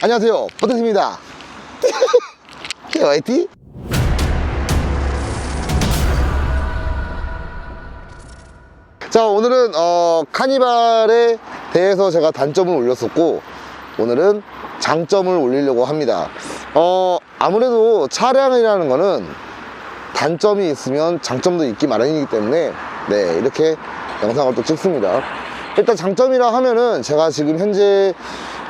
안녕하세요. 버튼입니다. 화이팅. 자 오늘은 어, 카니발에 대해서 제가 단점을 올렸었고 오늘은 장점을 올리려고 합니다. 어, 아무래도 차량이라는 거는 단점이 있으면 장점도 있기 마련이기 때문에 네 이렇게 영상을 또 찍습니다 일단 장점이라 하면은 제가 지금 현재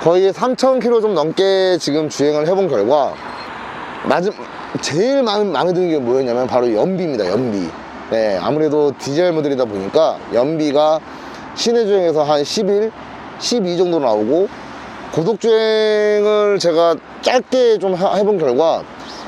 거의 3,000km 좀 넘게 지금 주행을 해본 결과 맞음, 제일 마음에, 마음에 드는 게 뭐였냐면 바로 연비입니다 연비 네 아무래도 디젤 모델이다 보니까 연비가 시내 주행에서 한 11, 12 정도 나오고 고속 주행을 제가 짧게 좀 하- 해본 결과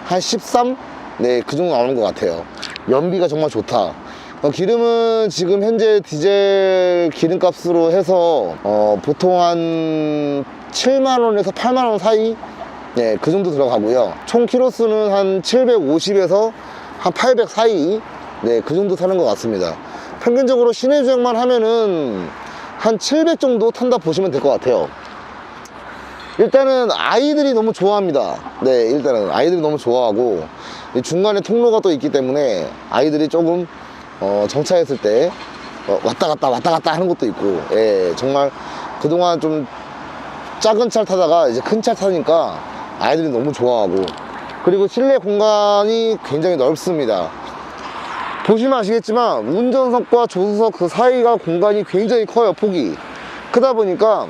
한 13? 네, 그 정도 나오는 것 같아요. 연비가 정말 좋다. 어, 기름은 지금 현재 디젤 기름값으로 해서 어, 보통 한 7만원에서 8만원 사이 네, 그 정도 들어가고요. 총 키로수는 한 750에서 한 800 사이 네, 그 정도 사는 것 같습니다. 평균적으로 시내 주행만 하면은 한 700 정도 탄다 보시면 될 것 같아요. 일단은 아이들이 너무 좋아합니다. 네, 일단은 아이들이 너무 좋아하고 이 중간에 통로가 또 있기 때문에 아이들이 조금 어, 정차했을 때 어, 왔다 갔다 왔다 갔다 하는 것도 있고, 예, 정말 그동안 좀 작은 차를 타다가 이제 큰차 타니까 아이들이 너무 좋아하고 그리고 실내 공간이 굉장히 넓습니다. 보시면 아시겠지만 운전석과 조수석 그 사이가 공간이 굉장히 커요 폭이 크다 보니까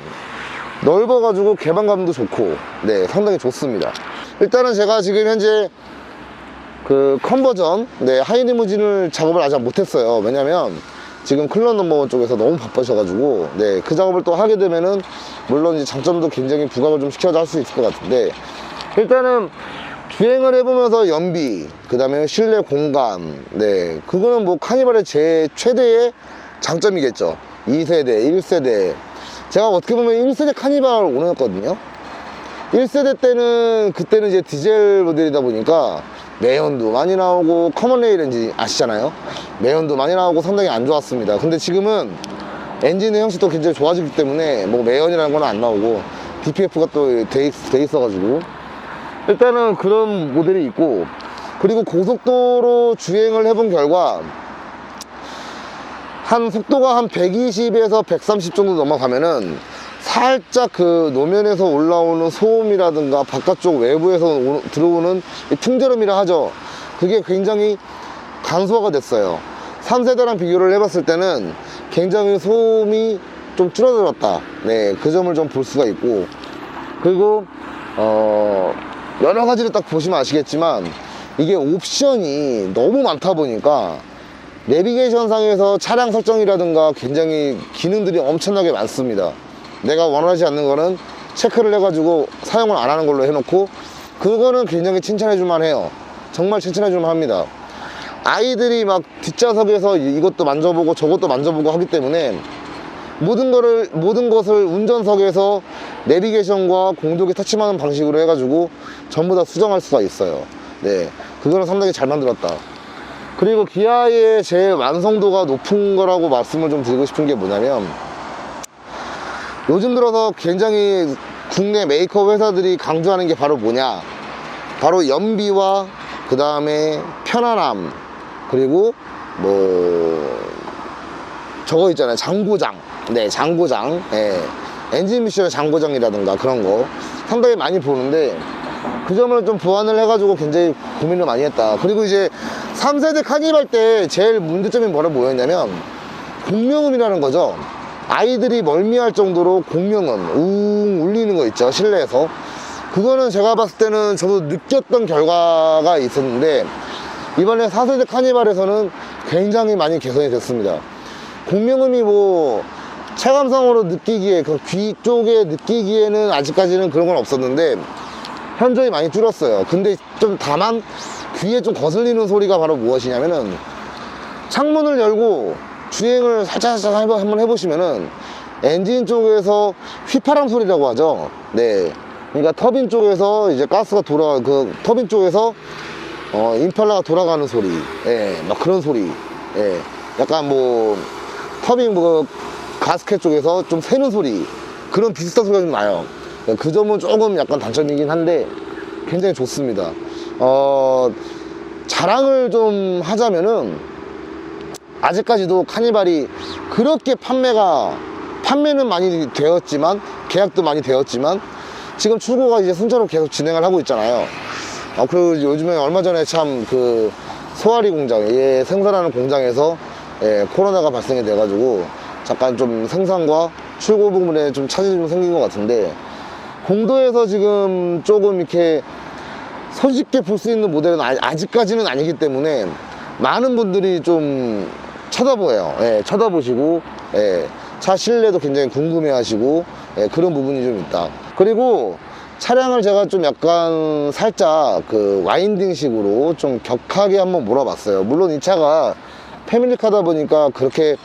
넓어가지고 개방감도 좋고 네 상당히 좋습니다 일단은 제가 지금 현재 그 컨버전 네 하이리무진을 작업을 아직 못했어요 왜냐면 지금 클럽 넘버원 쪽에서 너무 바쁘셔가지고 네 그 작업을 또 하게 되면은 물론 이제 장점도 굉장히 부각을 좀 시켜서 할 수 있을 것 같은데 일단은 주행을 해보면서 연비, 그 다음에 실내 공간, 네, 그거는 뭐 카니발의 제 최대의 장점이겠죠. 2세대, 1세대. 제가 어떻게 보면 1세대 카니발을 오늘했거든요. 1세대 때는, 그때는 이제 디젤 모델이다 보니까 매연도 많이 나오고, 커먼 레일 엔진 아시잖아요? 매연도 많이 나오고 상당히 안 좋았습니다. 근데 지금은 엔진의 형식도 굉장히 좋아지기 때문에 뭐 매연이라는 건 안 나오고, DPF가 또 돼, 있어가지고, 일단은 그런 모델이 있고 그리고 고속도로 주행을 해본 결과 한 속도가 한 120에서 130 정도 넘어가면은 살짝 그 노면에서 올라오는 소음이라든가 바깥쪽 외부에서 오- 들어오는 이 풍절음이라 하죠. 그게 굉장히 간소화가 됐어요. 3세대랑 비교를 해봤을 때는 굉장히 소음이 좀 줄어들었다. 네그 점을 좀 볼 수가 있고. 그리고 어 여러 가지를 딱 보시면 아시겠지만 이게 옵션이 너무 많다 보니까 내비게이션 상에서 차량 설정이라든가 굉장히 기능들이 엄청나게 많습니다. 내가 원하지 않는 거는 체크를 해가지고 사용을 안 하는 걸로 해놓고 그거는 굉장히 칭찬해 줄만 해요. 정말 칭찬해 줄만 합니다. 아이들이 막 뒷좌석에서 이- 이것도 만져보고 저것도 만져보고 하기 때문에 모든 거를 모든 것을 운전석에서 내비게이션과 공조기 터치하는 방식으로 해가지고 전부 다 수정할 수가 있어요. 네, 그거는 상당히 잘 만들었다. 그리고 기아의 제일 완성도가 높은 거라고 말씀을 좀 드리고 싶은 게 뭐냐면 요즘 들어서 굉장히 국내 메이크업 회사들이 강조하는 게 바로 뭐냐? 바로 연비와 그 다음에 편안함 그리고 뭐 저거 있잖아요. 장고장. 네 장고장. 예. 엔진 미션의 장고장이라든가 그런 거 상당히 많이 보는데 그 점을 좀 보완을 해가지고 굉장히 고민을 많이 했다. 그리고 이제 3세대 카니발 때 제일 문제점이 뭐라 뭐였냐면 공명음이라는 거죠 아이들이 멀미할 정도로 공명음 웅 울리는 거 있죠 실내에서. 그거는 제가 봤을 때는 저도 느꼈던 결과가 있었는데 이번에 4세대 카니발에서는 굉장히 많이 개선이 됐습니다. 공명음이 뭐 체감상으로 느끼기에 그 귀 쪽에 느끼기에는 아직까지는 그런 건 없었는데 현저히 많이 줄었어요. 근데 좀 다만 귀에 좀 거슬리는 소리가 바로 무엇이냐면은 창문을 열고 주행을 살짝살짝 한번 한번 해보시면은 엔진 쪽에서 휘파람 소리라고 하죠? 네. 그러니까 터빈 쪽에서 이제 가스가 돌아 그 터빈 쪽에서 어 임팔라가 돌아가는 소리. 예 막 그런 소리. 예. 약간 뭐 터빈 뭐 가스켓 쪽에서 좀 새는 소리. 그런 비슷한 소리가 좀 나요. 그 점은 조금 약간 단점이긴 한데 굉장히 좋습니다. 어, 자랑을 좀 하자면은 아직까지도 카니발이 그렇게 판매가 판매는 많이 되었지만 계약도 많이 되었지만 지금 출고가 이제 순차로 계속 진행을 하고 있잖아요. 아, 그리고 요즘에 얼마 전에 참 그 소아리 공장, 예, 생산하는 공장에서 예, 코로나가 발생이 돼가지고 잠깐 좀 생산과 출고 부분에 좀 차질이 좀 생긴 것 같은데 공도에서 지금 조금 이렇게 손쉽게 볼 수 있는 모델은 아- 아직까지는 아니기 때문에 많은 분들이 좀 쳐다보여요. 예, 쳐다보시고, 예, 차 실내도 굉장히 궁금해 하시고, 예, 그런 부분이 좀 있다. 그리고 차량을 제가 좀 약간 살짝 그 와인딩 식으로 좀 격하게 한번 몰아봤어요. 물론 이 차가 패밀리카다 보니까 그렇게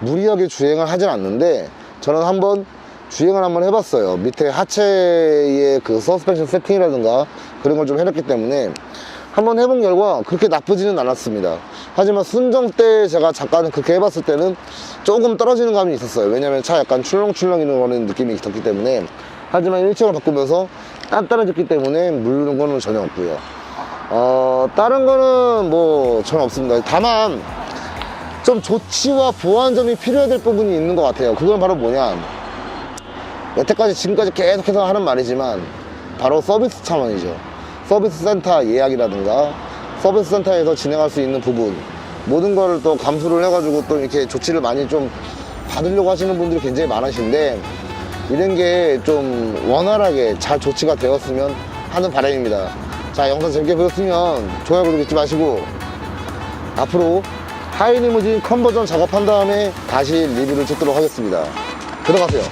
무리하게 주행을 하진 않는데 저는 한번 주행을 한번 해봤어요. 밑에 하체의 그 서스펜션 세팅이라든가 그런 걸 좀 해놨기 때문에 한번 해본 결과 그렇게 나쁘지는 않았습니다. 하지만 순정 때 제가 잠깐 그렇게 해봤을 때는 조금 떨어지는 감이 있었어요. 왜냐면 차 약간 출렁출렁이는 느낌이 있었기 때문에 하지만 일체을 바꾸면서 단단해졌기 때문에 물르는 거는 전혀 없고요. 어, 다른 거는 뭐 전혀 없습니다. 다만 좀 조치와 보완점이 필요해야 될 부분이 있는 것 같아요. 그건 바로 뭐냐. 여태까지 지금까지 계속해서 하는 말이지만 바로 서비스 차원이죠. 서비스 센터 예약이라든가 서비스 센터에서 진행할 수 있는 부분 모든 거를 또 감수를 해가지고 또 이렇게 조치를 많이 좀 받으려고 하시는 분들이 굉장히 많으신데 이런 게 좀 원활하게 잘 조치가 되었으면 하는 바람입니다. 자 영상 재밌게 보셨으면 좋아요 구독 잊지 마시고 앞으로 하이리무진 컨버전 작업한 다음에 다시 리뷰를 찍도록 하겠습니다. 들어가세요.